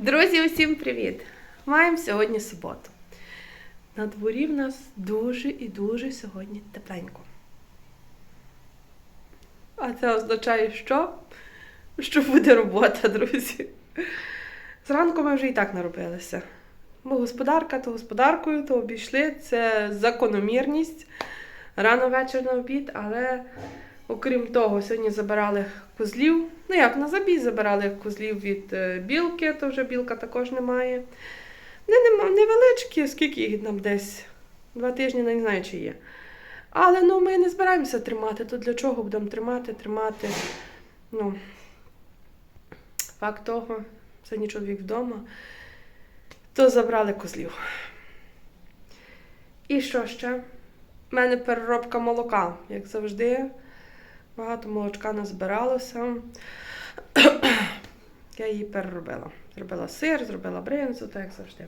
Друзі, усім привіт! Маємо сьогодні суботу. На дворі в нас дуже і дуже сьогодні тепленько. А це означає, що? Що буде робота, друзі. Зранку ми вже і так наробилися. Бо господарка, то господаркою, то обійшли. Це закономірність. Рано вечір на обід, але окрім того, сьогодні забирали козлів. Ну як, на забій забирали козлів від е, білки, то вже білка також немає. Вони невеличкі, скільки їх там десь? Два тижні, не знаю, чи є. Але ну, ми не збираємося тримати. То для чого будемо тримати, тримати. Ну, факт того, сьогодні чоловік вдома, то забрали козлів. І що ще? У мене переробка молока, як завжди. Багато молочка назбиралося. Я її переробила. Зробила сир, зробила бринзу, так як завжди.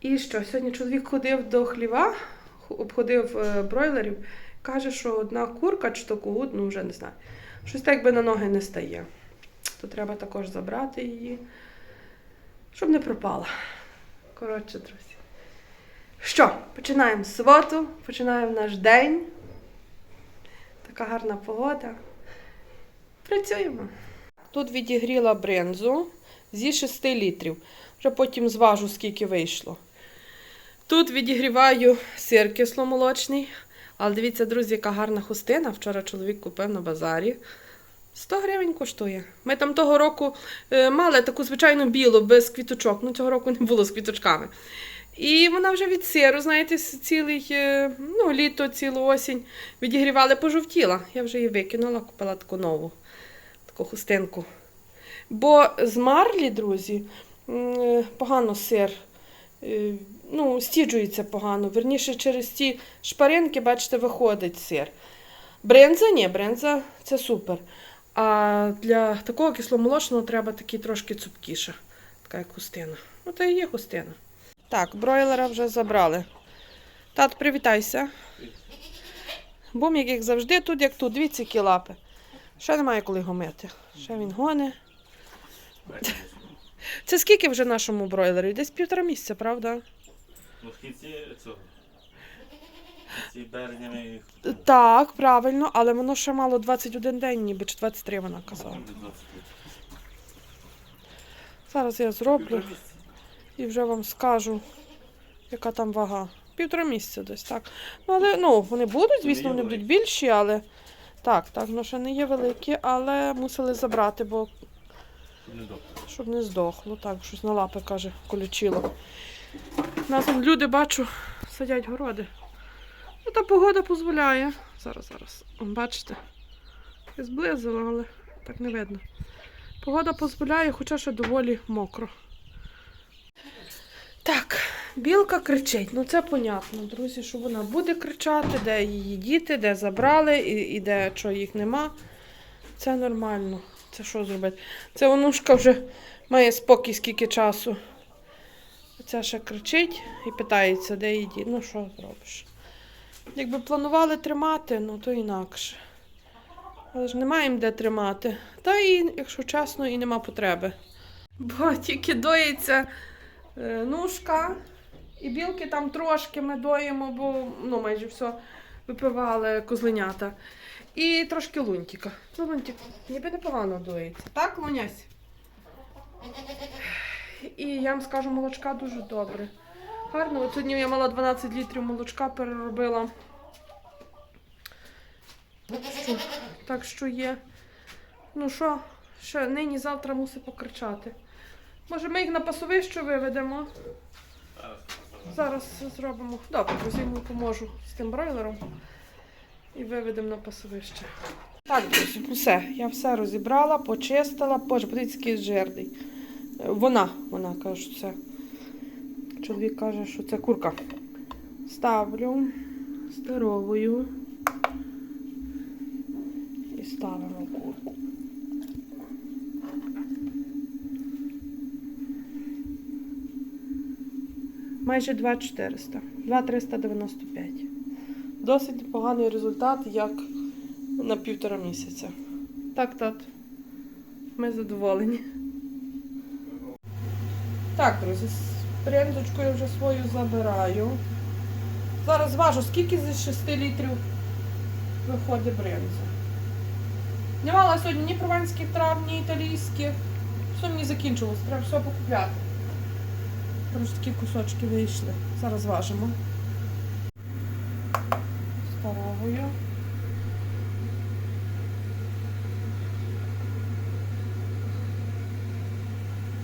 І що? Сьогодні чоловік ходив до хліва, обходив е, бройлерів, каже, що одна курка чи то когут, ну вже не знаю. Щось так якби на ноги не стає. То треба також забрати її, щоб не пропала. Коротше, друзі. Що, починаємо з суботу, починаємо наш день. Така гарна погода. Працюємо. Тут відігріла бринзу зі 6 літрів. Вже потім зважу, скільки вийшло. Тут відігріваю сир кисломолочний. Але дивіться, друзі, яка гарна хустина. Вчора чоловік купив на базарі. 100 гривень коштує. Ми там того року е, мали таку звичайну білу, без квіточок. Ну, цього року не було з квіточками. І вона вже від сиру, знаєте, цілий е, ну, літо, цілу осінь відігрівали, пожовтіла. Я вже її викинула, купила таку нову, таку хустинку. Бо з марлі, друзі, е, погано сир. е, Ну, стіджується погано. Верніше, через ті шпаринки, бачите, виходить сир. Бринза, ні, бринза це супер. А для такого кисломолочного треба такий трошки цупкіше. Така як хустина. Ну, то і є хустина. Так, бройлера вже забрали. Тат, привітайся. Бум, як завжди, тут як тут, дивіться, які лапи. Ще немає коли його мити. Ще він гоне. Це скільки вже нашому бройлеру? Десь півтора місяця, правда? Ну, в кінці цього. Так, правильно, але воно ще мало 21 день, ніби чи 23 вона казала. Зараз я зроблю і вже вам скажу, яка там вага. Півтора місяця десь, так. Ну, але ну, вони будуть, звісно, вони будуть більші, але так, так, ну ще не є великі, але мусили забрати, бо щоб не здохло. Так, щось на лапи каже, колючило. У нас там люди бачу, садять городи. Ну, та погода дозволяє. Зараз, зараз. Бачите? Я зблизила, але так не видно. Погода дозволяє, хоча ще доволі мокро. Білка кричить. Ну це понятно, друзі, що вона буде кричати, де її діти, де забрали, і, і де що їх нема. Це нормально. Це що зробити? Це онушка вже має спокій скільки часу. Ця ще кричить і питається, де її діти. Ну що зробиш? Якби планували тримати, ну то інакше. Але ж немає їм де тримати. Та і, якщо чесно, і нема потреби. Бо тільки доїться е, нушка, і білки там трошки ми доїмо, бо ну, майже все випивали козленята. І трошки лунтика. Ну, лунтик ніби непогано доїться. Так, Лунясь? І я вам скажу, молочка дуже добре. Гарно. От сьогодні я мала 12 літрів молочка, переробила. Що, так що є. Ну що, ще нині завтра мусить покричати. Може, ми їх на пасовище виведемо? Зараз зробимо. Друзі, йому поможу з тим бройлером і виведемо на пасовище. Так, друзі, все. Я все розібрала, почистила. Боже, подивіться, який жирний. Вона, вона каже, що це. Чоловік каже, що це курка. Ставлю здоровою. І ставимо курку. Майже 2400. 2395. Досить непоганий результат, як на півтора місяця. Так, тат. Ми задоволені. Так, друзі, з брендочкою вже свою забираю. Зараз важу, скільки з 6 літрів виходить бренза. Не мала сьогодні ні прованських трав, ні італійських. Все мені закінчилось, треба все покупляти. Тож такі кусочки вийшли. Зараз важимо. Столовою.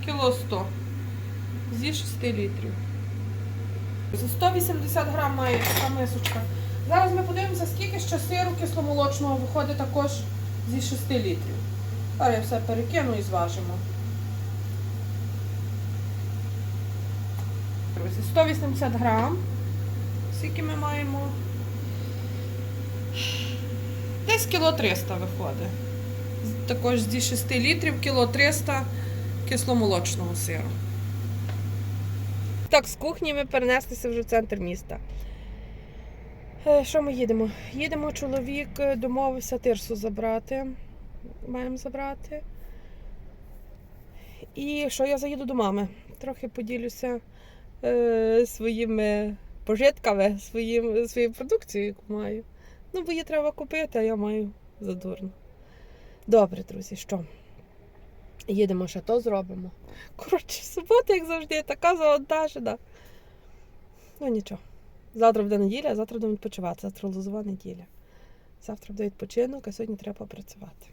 Кіло 100. Зі 6 літрів. За 180 грам має така мисочка. Зараз ми подивимося, скільки ще сиру кисломолочного виходить також зі 6 літрів. Зараз я все перекину і зважимо. Друзі, 180 грам. Скільки ми маємо? Десь кіло 300 виходить. Також зі 6 літрів кіло 300 кисломолочного сиру. Так, з кухні ми перенеслися вже в центр міста. Е, Що ми їдемо? Їдемо, чоловік домовився тирсу забрати. Маємо забрати. І що я заїду до мами? Трохи поділюся е, своїми пожитками, своїм, своєю продукцією, яку маю. Ну, бо її треба купити, а я маю задурно. Добре, друзі, що? Їдемо ще то зробимо. Коротше, субота, як завжди, така завантажена. Ну нічого. Завтра буде неділя, а завтра будемо відпочивати. Завтра лозова неділя. Завтра буде відпочинок, а сьогодні треба працювати.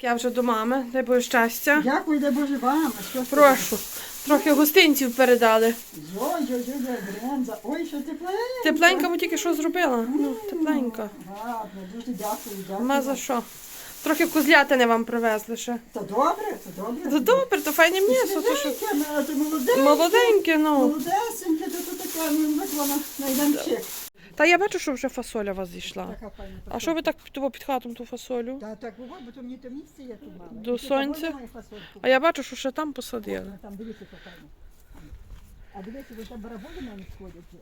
Я вже до мами, дай Боже щастя. Дякую, дай Боже вам. Прошу. Трохи гостинців передали. Йо-йо-йо, бренза. Ой, що тепленька. Тепленька, бо тільки що зробила. Ну, тепленька. Гарно, дуже дякую, дякую. Ма за що? Трохи козлятини вам привезли ще. Та добре, то добре. То добре, то файне м'ясо, то що. Ти молоденьке. Молоденьке, ну. Молодесеньке, то тут таке, ну, як вона, найдемо чек. Та я бачу, що вже фасоля у вас зійшла. Така файна. А що ви так того під хатом ту фасолю? Та так буває, бо то мені то місце є тут мало. До І тут сонця? або немає фасольки. А я бачу, що ще там посадили. Там дивіться, файно. А дивіться, ви там бараболи мене сходять. є.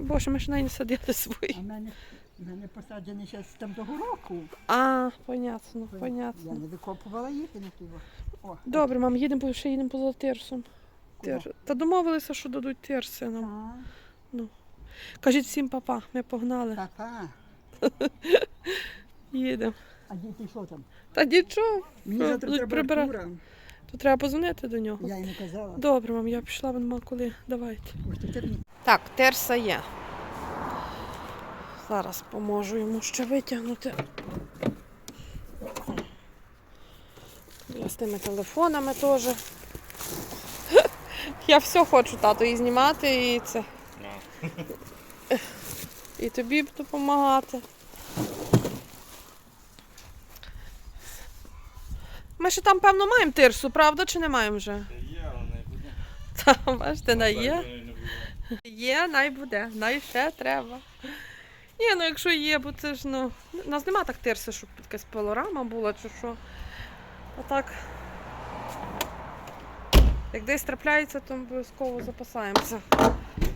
Боже, ми ж навіть не садили А свої. мене, в мене посаджені ще з там того року. А, понятно, Я понятно. не викопувала їх і не тиво. О, Добре, мам, їдемо, бо ще їдемо поза тирсом. куди? Тир- Та домовилися, що дадуть тирси нам. Так. Кажіть всім папа, ми погнали. Папа, Їдемо. а діти що там? Та нічого, Мені завтра треба прибирати? Артура. то треба позвонити до нього. Я йому казала. Добре, мам, я пішла, нема коли. Давайте. Ось Так, терса є. Зараз поможу йому ще витягнути. Я з тими телефонами теж. Я все хочу тату і знімати, і це. І тобі б допомагати. Ми ще там, певно, маємо тирсу, правда, чи не маємо вже? Є, але не буде. Та, бачите, на є. Є, най буде, най ще треба. Ні, ну якщо є, бо це ж ну. У нас нема так тирси, щоб якась пилорама була чи що. А так. Як десь трапляється, то обов'язково запасаємося.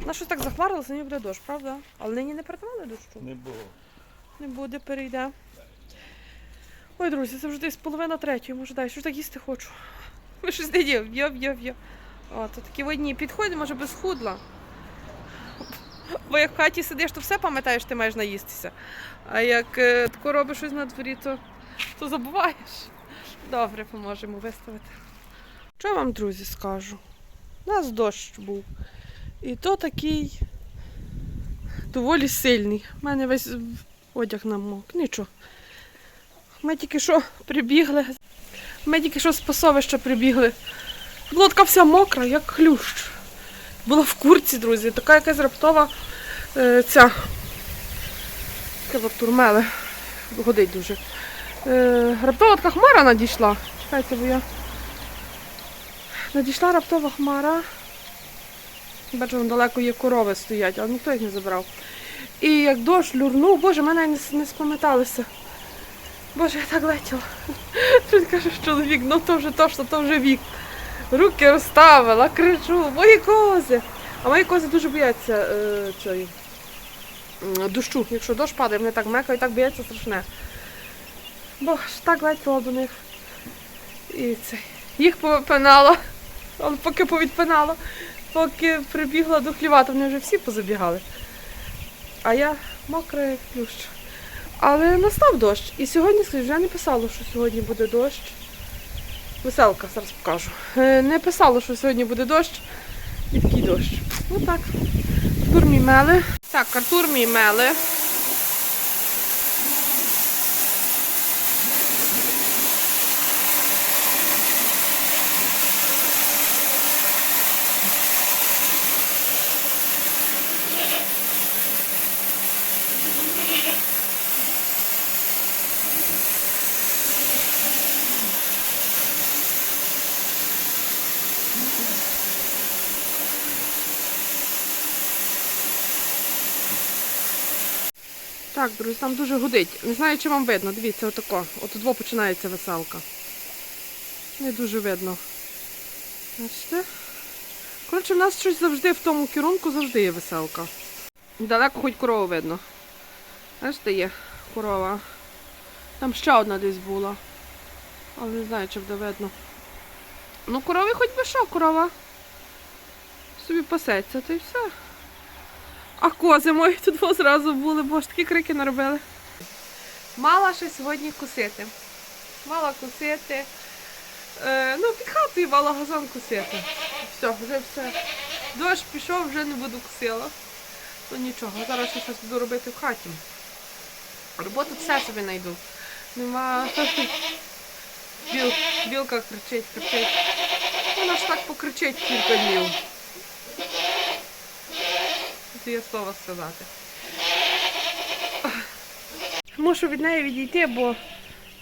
На щось так захмарилося, ніби буде дощ, правда? Але нині не передавали дощу. Не було. Не буде, перейде. Ой, друзі, це вже десь половина третьої, може дай, що ж так їсти хочу. Ми щось не їв, йов, йов, йов. О, то такі одні підходять, може би схудла. Бо як в хаті сидиш, то все пам'ятаєш, ти маєш наїстися. А як е, тако робиш щось на дворі, то, то забуваєш. Добре, поможемо виставити. Що вам, друзі, скажу? У нас дощ був. І то такий доволі сильний. У мене весь одяг намок. Нічого. Ми тільки що прибігли. Ми тільки що з пасовища прибігли. Була така вся мокра, як хлющ. Була в курці, друзі. Така якась раптова е, ця. Турмели. Годить дуже. Е, раптова така хмара надійшла. Чекайте, бо я. Надійшла раптова хмара. Бачу, вон далеко є корови стоять, але ніхто їх не забрав. І як дощ люрнув, боже, мене не, не спам'яталися. Боже, я так летіла. Тут каже чоловік, ну то вже точно, то вже вік. Руки розставила, кричу, мої кози. А мої кози дуже бояться е, дощу. Якщо дощ падає, вони так мекають, так бояться страшне. Бо ж так летіла до них. І це. Їх попинала. Але поки повідпинала, поки прибігла до хліва, то вони вже всі позабігали. А я мокра як плющ. Але настав дощ. І сьогодні скажу, вже не писало, що сьогодні буде дощ. Веселка, зараз покажу. Е, Не писало, що сьогодні буде дощ. І такий дощ. Ну так. Артур мій мели. Так, Артур мій мели. Так, друзі, там дуже гудить. Не знаю, чи вам видно. Дивіться, отако. От тут починається веселка. Не дуже видно. Бачите? Коротше, в нас щось завжди в тому керунку завжди є веселка. Далеко хоч корову видно. Бачите, є корова. Там ще одна десь була. Але не знаю, чи буде видно. Ну, корові хоч би що, корова. Собі пасеться, то й все. А кози мої тут во зразу були, бо ж такі крики наробили. Мала ще сьогодні косити. Мала косити. Е, ну, під хатою мала газон косити. Все, вже все. Дощ пішов, вже не буду косила. Ну нічого, зараз ще щось буду робити в хаті. Роботу все собі знайду. Нема. Біл, білка кричить, кричить. Вона ж так покричить кілька днів. Це є слово сказати. Мушу від неї відійти, бо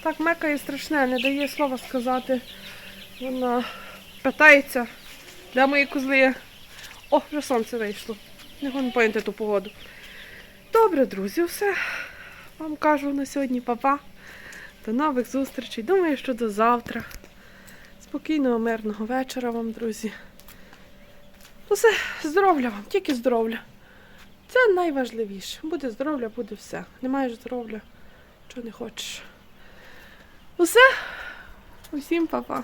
так мекає страшне, не дає слова сказати. Вона питається, де мої козли. О, вже сонце вийшло. Не гон поїнти ту погоду. Добре, друзі, все. Вам кажу на сьогодні папа. До нових зустрічей. Думаю, що до завтра. Спокійного, мирного вечора вам, друзі. Усе, здоров'я вам, тільки здоров'я. Це найважливіше. Буде здоров'я, буде все. Не маєш здоров'я, чого не хочеш. Усе. Усім па-па.